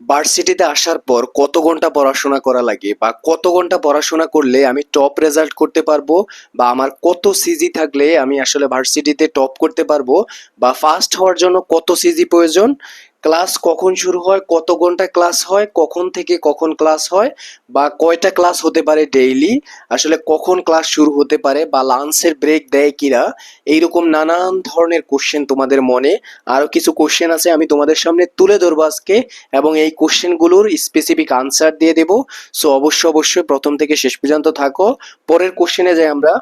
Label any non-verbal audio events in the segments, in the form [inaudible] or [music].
ভার্সিটিতে আসার পর কত ঘণ্টা পড়াশোনা করা লাগে বা কত ঘণ্টা পড়াশোনা করলে আমি টপ রেজাল্ট করতে পারব বা আমার কত সিজি থাকলে আমি আসলে ভার্সিটিতে টপ করতে পারব বা ফার্স্ট হওয়ার জন্য কত সিজি প্রয়োজন ক্লাস কখন শুরু হয়, কত ঘণ্টা ক্লাস হয়, কখন থেকে কখন ক্লাস হয় বা কয়টা ক্লাস হতে পারে ডেইলি, আসলে কখন ক্লাস শুরু হতে পারে বা লাঞ্চের ব্রেক দেয় কিনা, এইরকম নানান ধরনের কোশ্চেন তোমাদের মনে। আরও কিছু কোশ্চেন আছে, আমি তোমাদের সামনে তুলে ধরবো আজকে এবং এই কোশ্চেনগুলোর স্পেসিফিক আনসার দিয়ে দেব। সো অবশ্যই অবশ্যই প্রথম থেকে শেষ পর্যন্ত থাকো। পরের কোশ্চেনে যাই আমরা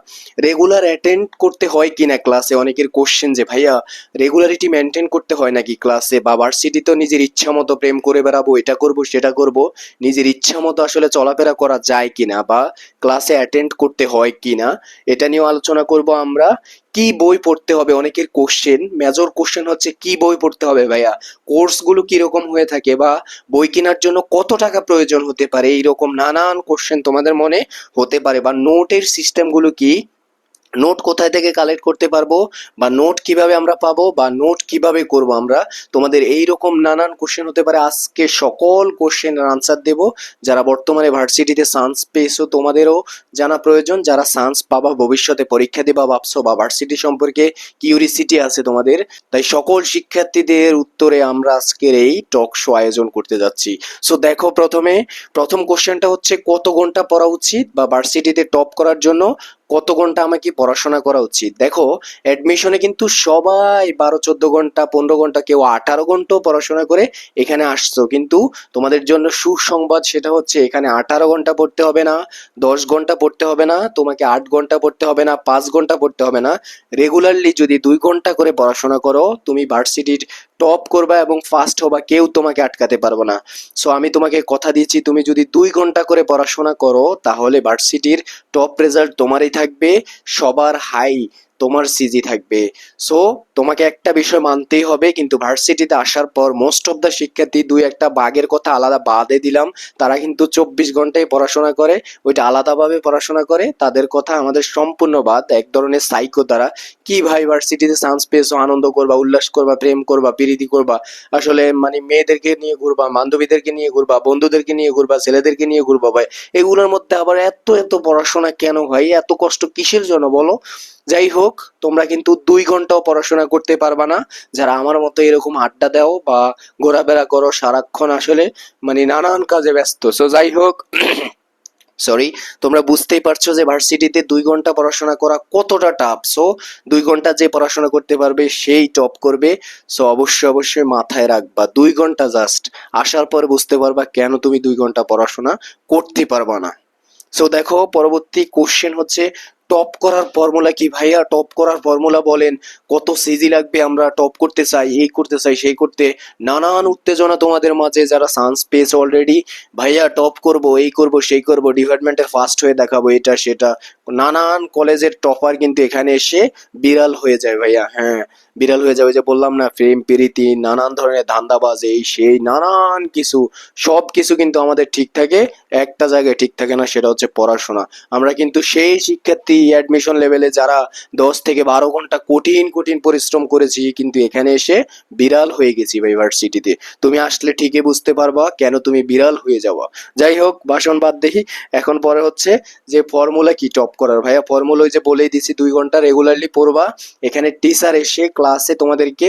রেগুলার অ্যাটেন্ড করতে হয় কিনা ক্লাসে অনেকের কোশ্চেন যে, ভাইয়া রেগুলারিটি মেনটেন করতে হয় নাকি ক্লাসে বা ভার্সিটি তো নিজের ইচ্ছা মতো প্রেম করে বেড়াবো, এটা করব, সেটা করব, নিজের ইচ্ছা মতো আসলে চলাফেরা করা যায় কিনা বা ক্লাসে অ্যাটেন্ড করতে হয় কিনা, এটা নিয়েও আলোচনা করব আমরা। কি বই পড়তে হবে? অনেকের কোশ্চেন মেজর কোশ্চেন হচ্ছে, কি বই পড়তে হবে ভাইয়া? কোর্সগুলো কীরকম হয়ে থাকে বা বই কেনার জন্য কত টাকা প্রয়োজন হতে পারে? এইরকম নানান কোশ্চেন তোমাদের মনে হতে পারে বা নোটের সিস্টেমগুলো কি? নোট কোথায় থেকে কালেক্ট করতে পারব? বা নোট কীভাবে আমরা পাবো? বা নোট কীভাবে করব আমরা? তোমাদের এই রকম নানান কোশ্চেন হতে পারে। আজকে সকল কোশ্চেনের আনসার দেব। যারা বর্তমানে ভার্সিটিতে সায়েন্স পেয়েছ, তোমাদেরও জানা প্রয়োজন। যারা সায়েন্স পাবা, ভবিষ্যতে পরীক্ষা দেবা, ভাবছ বা ভার্সিটি সম্পর্কে কিউরিসিটি আছে তোমাদের, তাই সকল শিক্ষার্থীদের উত্তরে আমরা আজকের এই টক শো আয়োজন করতে যাচ্ছি। সো দেখো প্রথমে, প্রথম কোশ্চেনটা হচ্ছে কত ঘণ্টা পড়া উচিত? বা ভার্সিটিতে টপ করার জন্য কত ঘণ্টা আমাকে পড়াশোনা করা উচিত? দেখো অ্যাডমিশনে কিন্তু সবাই বারো, চোদ্দ ঘণ্টা, পনেরো ঘণ্টা, কেউ আঠারো ঘন্টাও পড়াশোনা করে এখানে আসছো। কিন্তু তোমাদের জন্য সুসংবাদ সেটা হচ্ছে, এখানে আঠারো ঘণ্টা পড়তে হবে না, দশ ঘণ্টা পড়তে হবে না, তোমাকে আট ঘণ্টা পড়তে হবে না, পাঁচ ঘণ্টা পড়তে হবে না। রেগুলারলি যদি দুই ঘণ্টা করে পড়াশোনা করো, তুমি ভার্সিটির টপ করবা এবং ফার্স্ট হবা, কেউ তোমাকে আটকাতে পারব না। সো আমি তোমাকে কথা দিয়েছি তুমি যদি দুই ঘণ্টা করে পড়াশোনা করো, তাহলে ভার্সিটির টপ রেজাল্ট তোমারই থাকবে, সবার হাই তোমার সিজি থাকবে। সো তোমাকে একটা বিষয় মানতেই হবে, কিন্তু ভার্সিটিতে আসার পর মোস্ট অফ দ্য শিক্ষার্থী দুই একটা বাগের কথা আলাদা বাদে দিলাম। তারা কিন্তু চব্বিশ ঘন্টায় পড়াশোনা করে, ওইটা আলাদাভাবে পড়াশোনা করে। তাদের কথা আমাদের সম্পূর্ণ বাদ, এক ধরনের সাইকো তারা। কি ভাই ভার্সিটিতে চান্স পেয়েছ, আনন্দ করবা, উল্লাস করবা, প্রেম করবা, প্রীতি করবা? আসলে মানে মেয়েদেরকে নিয়ে ঘুরবা, বান্ধবীদেরকে নিয়ে ঘুরবা, বন্ধুদেরকে নিয়ে ঘুরবা, ছেলেদেরকে নিয়ে ঘুরবা ভাই। এগুলোর মধ্যে আবার এত এত পড়াশোনা কেন ভাই? এত কষ্ট কিসের জন্য বলো? যাই হোক, তোমরা কিন্তু দুই ঘন্টাও পড়াশোনা করতে পারবা না। যারা আমার মতো এরকম আড্ডা দাও বা ঘোরাফেরা করো সারাক্ষণ আসলে মানে নানান কাজে ব্যস্ত। সো যাই হোক [clears throat] সরি তোমরা বুঝতেই পারছ যে ভার্সিটিতে দুই ঘণ্টা পড়াশোনা করা কতটা টাফ সো দুই ঘণ্টা যে পড়াশোনা করতে পারবে সেই টপ করবে। সো অবশ্যই অবশ্যই মাথায় রাখবা, দুই ঘণ্টা জাস্ট আসার পর বুঝতে পারবা কেন তুমি দুই ঘণ্টা পড়াশোনা করতে পারবা না। সো দেখো, পরবর্তী কোশ্চেন হচ্ছে টপ করার ফর্মুলা কি ভাইয়া? টপ করার ফর্মুলা বলেন, কত সিজি লাগবে আমরা টপ করতে চাই, এই করতে চাই, সেই করতে। নানান উত্তেজনা তোমাদের মাঝে, যারা সায়েন্স পেয়েছে অলরেডি ভাইয়া টপ করব, এই করব, সেই করব ডিপার্টমেন্টের ফার্স্ট হয়ে দেখাবো, এটা, সেটা। নানান কলেজের টপার কিন্তু এখানে এসে বিড়াল হয়ে যায় ভাইয়া হ্যাঁ। বিড়াল হয়ে যাবে যে বললাম না, প্রেম, প্রীতি, নানান ধরনের ধান্দাবাজ, এই সেই নানান কিছু। সব কিছু কিন্তু আমাদের ঠিক থাকে, একটা জায়গায় ঠিক থাকে না, সেটা হচ্ছে পড়াশোনা। আমরা কিন্তু সেই শিক্ষার্থী অ্যাডমিশন লেভেলে যারা দশ থেকে বারো ঘণ্টা কঠিন কঠিন পরিশ্রম করেছি, কিন্তু এখানে এসে বিড়াল হয়ে গেছি ভাই ভার্সিটিতে তুমি আসলে ঠিকই বুঝতে পারবা কেন তুমি বিড়াল হয়ে যাওয়া। যাই হোক বাসন বাদ দেখি এখন পরে হচ্ছে যে ফর্মুলা কি টপ করার। ভাইয়া ফর্মুলা যে বলেই দিছি, দুই ঘণ্টা রেগুলারলি পড়বা। এখানে টিচার এসে ক্লাসে তোমাদেরকে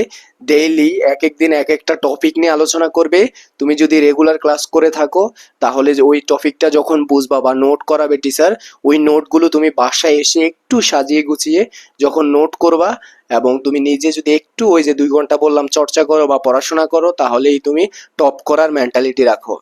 ডেইলি এক এক দিন এক একটা টপিক নিয়ে আলোচনা করবে। তুমি যদি রেগুলার ক্লাস করে থাকো, তাহলে ওই টপিকটা যখন বুঝবা বা নোট করাবে টিচার ওই নোটগুলো তুমি বাসায় এসে একটু সাজিয়ে গুছিয়ে যখন নোট করবা এবং তুমি নিজে যদি একটু ওই যে দুই ঘণ্টা বললাম চর্চা করো বা পড়াশোনা করো, তাহলেই তুমি টপ করার মেন্টালিটি রাখো।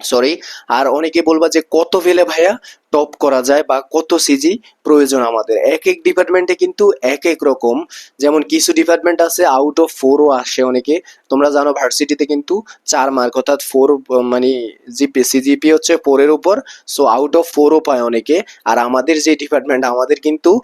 সরি আর অনেকে বলবা যে কত ফেলে ভাইয়া টপ করা যায় বা কত সিজি প্রয়োজন আমাদের। এক এক ডিপার্টমেন্টে কিন্তু এক এক রকম। যেমন কিছু ডিপার্টমেন্ট আছে আউট অফ ফোরও আসে অনেকে। তোমরা জানো ভার্সিটিতে কিন্তু চার মার্ক অর্থাৎ ফোর মানে জিপি সিজিপি হচ্ছে ফোরের উপর। সো আউট অফ ফোরও পায় অনেকে। আর আমাদের যে ডিপার্টমেন্ট আমাদের কিন্তু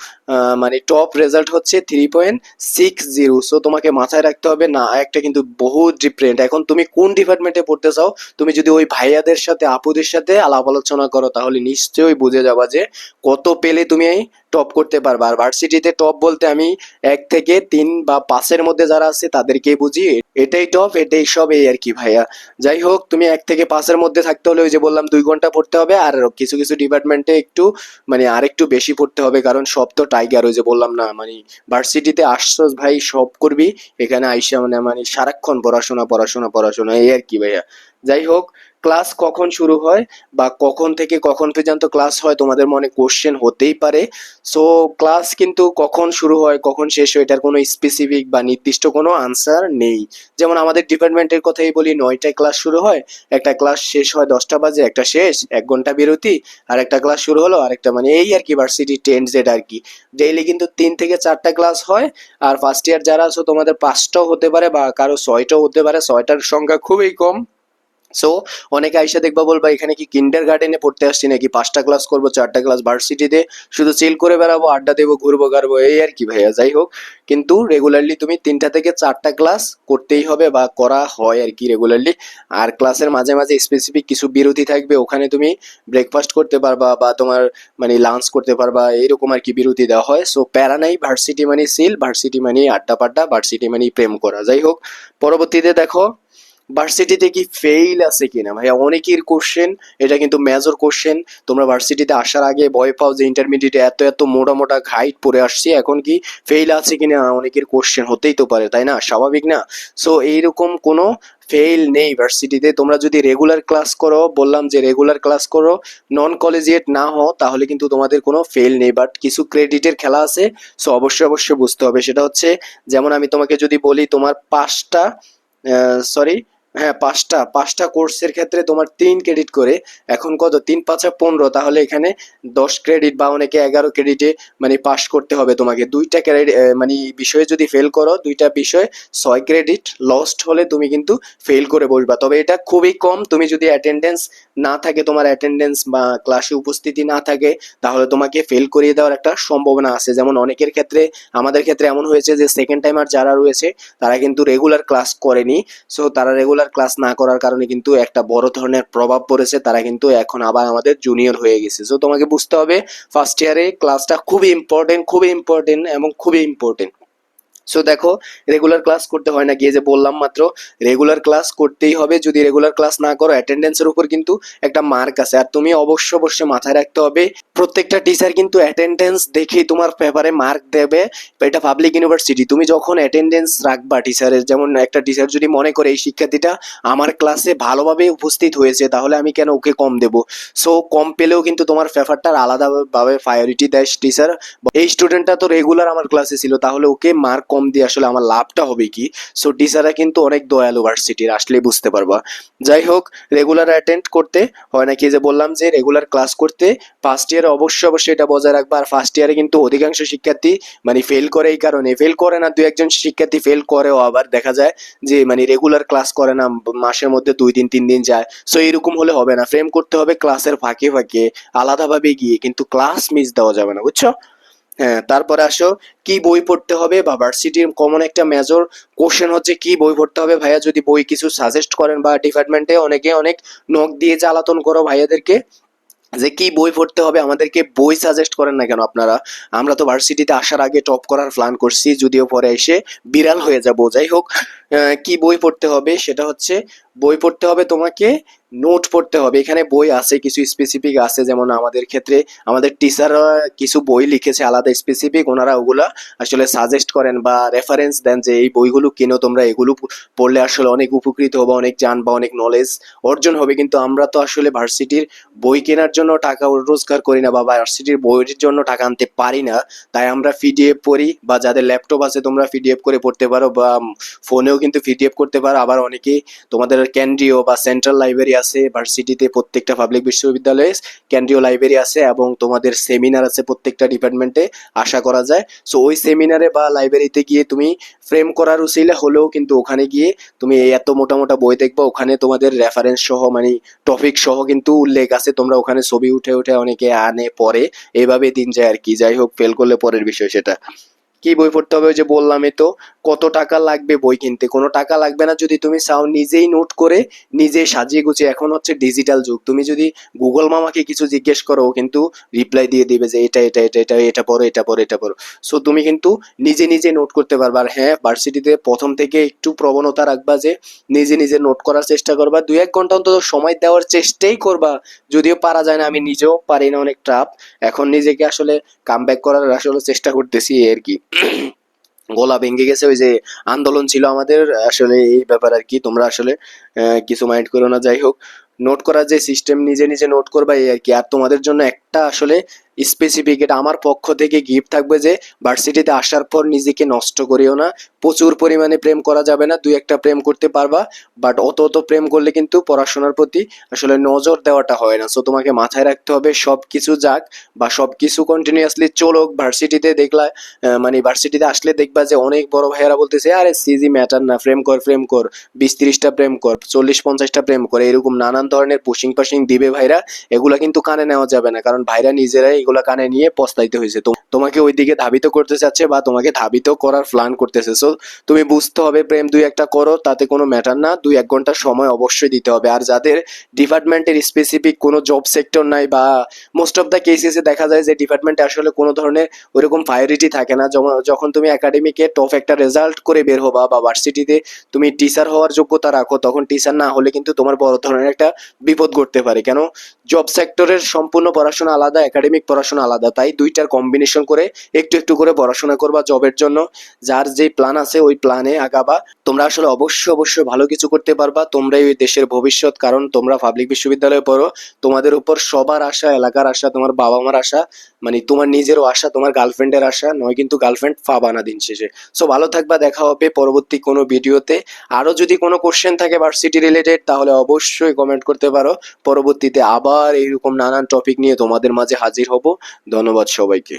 মানে টপ রেজাল্ট হচ্ছে three point six zero so তোমাকে মাথায় রাখতে হবে, না, একটা কিন্তু বহুত ডিফারেন্ট এখন তুমি কোন ডিপার্টমেন্টে পড়তে চাও, তুমি যদি ওই ভাইয়া ভাইয়াদের সাথে, আপুদের সাথে আলাপ আলোচনা করো, তাহলে নিশ্চয়ই বুঝে যাবা যে কত পেলে তুমি টপ করতে পারবা। আর ভার্সিটিতে টপ বলতে আমি এক থেকে তিন বা পাঁচের মধ্যে যারা আছে তাদেরকেই বুঝি। এটাই টপ এটাই সব এই আর কি ভাইয়া। যাই হোক, তুমি এক থেকে পাঁচের মধ্যে থাকতে হলে ওই যে বললাম দুই ঘণ্টা পড়তে হবে আর কিছু কিছু ডিপার্টমেন্টে একটু মানে আরেকটু বেশি পড়তে হবে কারণ সব তো টাইগার ওই যে বললাম না মানে ভার্সিটিতে আসছস ভাই, সব করবি। এখানে আইসা মানে মানে সারাক্ষণ পড়াশোনা পড়াশোনা পড়াশোনা, এই আর কি ভাইয়া। যাই হোক ক্লাস কখন শুরু হয় বা কখন থেকে কখন পর্যন্ত ক্লাস হয় তোমাদের মনে কোশ্চেন হতেই পারে। সো ক্লাস কিন্তু কখন শুরু হয়, কখন শেষ হয়, এটার কোনো স্পেসিফিক বা নির্দিষ্ট কোনো আনসার নেই। যেমন আমাদের ডিপার্টমেন্টের কথাই বলি, নয়টায় ক্লাস শুরু হয়, একটা ক্লাস শেষ হয় দশটা বাজে, একটা শেষ, এক ঘণ্টা বিরতি, আর একটা ক্লাস শুরু হলো আর একটা মানে এই আর কি ভার্সিটি টেন জেড আর কি। ডেইলি কিন্তু তিন থেকে চারটা ক্লাস হয়, আর ফার্স্ট ইয়ার যারা আছো, তোমাদের পাঁচটাও হতে পারে বা কারও ছয়টাও হতে পারে, ছয়টার সংখ্যা খুবই কম। সো অনেকে আইসা দেখবা বলবা, এখানে কি কিন্ডার গার্ডেনে পড়তে আসছি নাকি? পাঁচটা ক্লাস করব, চারটা ক্লাস ভার্সিটিতে শুধু চিল করে বেড়াবো, আড্ডা দেবো, ঘুরবো, গাড়বো, এই আর কি ভাইয়া, যাই হোক। কিন্তু রেগুলারলি তুমি তিনটা থেকে চারটা ক্লাস করতেই হবে বা করা হয় আর কি রেগুলারলি আর ক্লাসের মাঝে মাঝে স্পেসিফিক কিছু বিরতি থাকবে, ওখানে তুমি ব্রেকফাস্ট করতে পারবা বা তোমার মানে লাঞ্চ করতে পারবা এইরকম আর কি বিরতি দেওয়া হয়। সো প্যারা নাই ভার্সিটি মানে সিল ভার্সিটি মানে আড্ডা পাড্ডা ভার্সিটি মানে প্রেম করা, যাই হোক। পরবর্তীতে দেখো ভার্সিটিতে কি ফেইল আছে কিনা? ভাইয়া, অনেকের কোশ্চেন এটা কিন্তু মেজর কোশ্চেন তোমরা ভার্সিটিতে আসার আগে ভয় পাও যে ইন্টারমিডিয়েটে এত এত মোটা মোটা ঘাইট পরে আসছি, এখন কি ফেইল আছে কিনা অনেকের কোশ্চেন হতেই তো পারে, তাই না? স্বাভাবিক না? সো এইরকম কোনো ফেইল নেই ভার্সিটিতে তোমরা যদি রেগুলার ক্লাস করো, বললাম যে রেগুলার ক্লাস করো নন কলেজিয়েট না হও, তাহলে কিন্তু তোমাদের কোনো ফেল নেই। বাট কিছু ক্রেডিটের খেলা আছে সো অবশ্যই অবশ্যই বুঝতে হবে। সেটা হচ্ছে, যেমন আমি তোমাকে যদি বলি, তোমার পাঁচটা সরি হ্যাঁ পাঁচটা পাঁচটা কোর্সের ক্ষেত্রে তোমার তিন ক্রেডিট করে, এখন কত? তিন, পাঁচা পনেরো, তাহলে এখানে দশ ক্রেডিট বা অনেকে এগারো ক্রেডিটে মানে পাস করতে হবে তোমাকে। দুইটা ক্রেডিট মানে বিষয়ে যদি ফেল করো, দুইটা বিষয় ছয় ক্রেডিট লস্ট হলে তুমি কিন্তু ফেল করে বসবা। তবে এটা খুবই কম। তুমি যদি অ্যাটেন্ডেন্স না থাকে, তোমার অ্যাটেন্ডেন্স বা ক্লাসে উপস্থিতি না থাকে, তাহলে তোমাকে ফেল করিয়ে দেওয়ার একটা সম্ভাবনা আছে। যেমন অনেকের ক্ষেত্রে, আমাদের ক্ষেত্রে এমন হয়েছে যে সেকেন্ড টাইমার যারা রয়েছে, তারা কিন্তু রেগুলার ক্লাস করেনি। সো তারা রেগুলার ক্লাস না করার কারণে কিন্তু একটা বড় ধরনের প্রভাব পড়েছে, তারা কিন্তু এখন আবার আমাদের জুনিয়র হয়ে গেছে। সো তোমাকে বুঝতে হবে ফার্স্ট ইয়ারে ক্লাসটা খুবই ইম্পর্টেন্ট খুবই ইম্পর্টেন্ট এবং খুবই ইম্পর্টেন্ট সো দেখো রেগুলার ক্লাস করতে হয় না। গিয়ে যে বললাম মাত্র রেগুলার ক্লাস করতেই হবে। যদি রেগুলার ক্লাস না করো অ্যাটেন্ডেন্সের উপর কিন্তু একটা মার্ক আছে। আর তুমি অবশ্য অবশ্যই মাথায় রাখতে হবে, প্রত্যেকটা টিচার কিন্তু অ্যাটেন্ডেন্স দেখেই তোমার পেপারে মার্ক দেবে। এটা পাবলিক ইউনিভার্সিটি তুমি যখন অ্যাটেন্ডেন্স রাখবা টিচারের যেমন একটা টিচার যদি মনে করে, এই শিক্ষার্থীটা আমার ক্লাসে ভালোভাবে উপস্থিত হয়েছে, তাহলে আমি কেন ওকে কম দেব? সো কম পেলেও কিন্তু তোমার পেপারটার আলাদাভাবে প্রায়োরিটি দেয় টিচার এই স্টুডেন্টটা তো রেগুলার আমার ক্লাসে ছিল, তাহলে ওকে মার্ক কম দিয়ে আসলে আমার লাভটা হবে কি? সো টিচাররা কিন্তু অনেক দয়ালু ভার্সিটির আসলেই বুঝতে পারবা। যাই হোক রেগুলার অ্যাটেন্ড করতে হয় নাকি যে বললাম যে রেগুলার ক্লাস করতে ফার্স্ট ইয়ারে অবশ্যই অবশ্যই এটা বজায় রাখবা। আর ফার্স্ট ইয়ারে কিন্তু অধিকাংশ শিক্ষার্থী মানে ফেল করে এই কারণে। ফেল করে না, দু একজন শিক্ষার্থী ফেল করেও আবার দেখা যায় যে মানে রেগুলার ক্লাস করে না, মাসের মধ্যে দুই দিন, তিন দিন যায়। সো এরকম হলে হবে না। ফ্রেম করতে হবে ক্লাসের ফাঁকে ফাঁকে, আলাদাভাবে গিয়ে। কিন্তু ক্লাস মিস দেওয়া যাবে না, বুঝছ? হ্যাঁ তারপরে আসো, কি বই পড়তে হবে? বা ভার্সিটির কমন একটা মেজর কোশ্চেন হচ্ছে, কি বই পড়তে হবে? ভাইয়া যদি বই কিছু সাজেস্ট করেন বা ডিপার্টমেন্টে অনেকে অনেক নখ দিয়ে জ্বালাতন করো ভাইয়াদেরকে, যে কি বই পড়তে হবে? আমাদেরকে বই সাজেস্ট করেন না কেন আপনারা? আমরা তো ভার্সিটিতে আসার আগে টপ করার প্ল্যান করছি, যদিও পরে এসে বিড়াল হয়ে যাব, যাই হোক। কি বই পড়তে হবে? সেটা হচ্ছে, বই পড়তে হবে তোমাকে, নোট পড়তে হবে। এখানে বই আছে, কিছু স্পেসিফিক আছে, যেমন আমাদের ক্ষেত্রে আমাদের টিচাররা কিছু বই লিখেছে আলাদা স্পেসিফিক ওনারা ওগুলা আসলে সাজেস্ট করেন বা রেফারেন্স দেন যে এই বইগুলো কিনো তোমরা এগুলো পড়লে আসলে অনেক উপকৃত হবে, অনেক জান বা অনেক নলেজ অর্জন হবে। কিন্তু আমরা তো আসলে ভার্সিটির বই কেনার জন্য টাকা রোজগার করি না বা ভার্সিটির বইয়ের জন্য টাকা আনতে পারি না। তাই আমরা পিডিএফ পড়ি বা যাদের ল্যাপটপ আছে তোমরা পিডিএফ করে পড়তে পারো বা ফোনেও কিন্তু পিডিএফ করতে পারো। আবার অনেকেই তোমাদের কেন্দ্রীয় বা সেন্ট্রাল লাইব্রেরি আছে ভার্সিটিতে প্রত্যেকটা পাবলিক বিশ্ববিদ্যালয়ে কেন্দ্রীয় লাইব্রেরি আছে এবং তোমাদের সেমিনার আছে প্রত্যেকটা ডিপার্টমেন্টে আশা করা যায়। সো ওই সেমিনারে বা লাইব্রেরিতে গিয়ে তুমি ফ্রেম করার উচিলে হলেও কিন্তু ওখানে গিয়ে তুমি এত মোটা মোটা বই দেখবা, ওখানে তোমাদের রেফারেন্স সহ মানে টপিক সহ কিন্তু উল্লেখ আছে। তোমরা ওখানে ছবি উঠে উঠে অনেকে আনে পরে এভাবে দিন যায় আর কি। যাই হোক ফেল করলে পরের বিষয় সেটা। কি বই পড়তে হবে? ওই যে বললামই তো, কত টাকা লাগবে বই কিনতে? কোনো টাকা লাগবে না যদি তুমি চাও নিজেই নোট করে নিজে সাজিয়ে গুছিয়ে, এখন হচ্ছে ডিজিটাল যুগ। তুমি যদি গুগল মামাকে কিছু জিজ্ঞেস করো কিন্তু রিপ্লাই দিয়ে দিবে যে এটা এটা এটা এটা এটা পড়ো এটা পড়ো এটা পড়ো। সো তুমি কিন্তু নিজে নিজে নোট করতে পারবা। আর হ্যাঁ ভার্সিটিতে প্রথম থেকে একটু প্রবণতা রাখবা যে নিজে নিজে নোট করার চেষ্টা করবা। দুই, এক ঘণ্টা অন্তত সময় দেওয়ার চেষ্টাই করবা। যদিও পারা যায় না, আমি নিজেও পারি না, অনেক টাফ এখন নিজেকে আসলে কাম ব্যাক করার আসলে চেষ্টা করতেছি আর কি। [coughs] গলা ভেঙে গেছে, ওই যে আন্দোলন ছিল আমাদের, আসলে এই ব্যাপার আর কি, তোমরা আসলে কিছু মাইন্ড করো না, যাই হোক। নোট করার যে সিস্টেম নিজে নিজে নোট করবা, এই আর কি। আর তোমাদের জন্য একটা আসলে স্পেসিফিক এটা আমার পক্ষ থেকে গিফট থাকবে যে ভার্সিটিতে আসার পর নিজেকে নষ্ট করিও না। প্রচুর পরিমাণে প্রেম করা যাবে না, দুই একটা প্রেম করতে পারবা বাট অত অত প্রেম করলে কিন্তু পড়াশোনার প্রতি আসলে নজর দেওয়াটা হয় না। সো তোমাকে মাথায় রাখতে হবে সব কিছু যাক বা সব কিছু কন্টিনিউয়াসলি চলুক ভার্সিটিতে দেখলা মানে ভার্সিটিতে আসলে দেখবা যে অনেক বড় ভাইয়েরা বলতেছে, আরে সিজি ম্যাটার না, প্রেম কর প্রেম কর, বিশ তিরিশটা প্রেম কর, চল্লিশ পঞ্চাশটা প্রেম কর। এরকম নানান ধরনের পুশিং পাশিং দিবে ভাইরা, এগুলা কিন্তু কানে নেওয়া যাবে না, কারণ ভাইরা নিজেরাই এগুলা কানে নিয়ে পস্তাইতে হয়েছে। তোমাকে ওইদিকে ধাবিত করতে চাচ্ছে বা তোমাকে ধাবিত করার প্ল্যান করতেছে। সো তুমি বুঝতে হবে, প্রেম দুই একটা করো, তাতে কোনো ম্যাটার না। দুই এক ঘণ্টা সময় অবশ্যই দিতে হবে। আর যাদের ডিপার্টমেন্টের স্পেসিফিক কোনো জব সেক্টর নাই বা মোস্ট অফ দ্য কেসেসে দেখা যায় যে ডিপার্টমেন্টে আসলে কোনো ধরনের ওইরকম প্রায়োরিটি থাকে না। যখন তুমি একাডেমিকে টপ একটা রেজাল্ট করে বের হবা বা ভার্সিটিতে তুমি টিচার হওয়ার যোগ্যতা রাখো, তখন টিচার না হলে কিন্তু তোমার বড় ধরনের একটা বিপদ ঘটতে পারে। কেন? জব সেক্টরের সম্পূর্ণ পড়াশোনা আলাদা একাডেমিক পড়াশোনা আলাদা। তাই দুইটার কম্বিনেশন করে একটু একটু করে পড়াশোনা করবা জবের জন্য। যার যে প্ল্যান আছে, ওই প্ল্যানে আগাবা। তোমরা আসলে অবশ্যই অবশ্যই ভালো কিছু করতে পারবা। তোমরাই ওই দেশের ভবিষ্যৎ, কারণ তোমরা পাবলিক বিশ্ববিদ্যালয়ে পড়ো। তোমাদের উপর সবার আশা, এলাকার আশা, তোমার বাবা মার আশা মানে তোমার নিজেরও আশা, তোমার গার্লফ্রেন্ডের আশা, নয় কিন্তু গার্লফ্রেন্ড পাবা না দিন শেষে। সো ভালো থাকবা, দেখা হবে পরবর্তী কোনো ভিডিওতে। আরও যদি কোনো কোশ্চেন থাকে ভার্সিটি রিলেটেড তাহলে অবশ্যই কমেন্ট করতে পারো। পরবর্তীতে আবার এইরকম নানান টপিক নিয়ে তোমাদের মাঝে হাজির হব। ধন্যবাদ সবাইকে।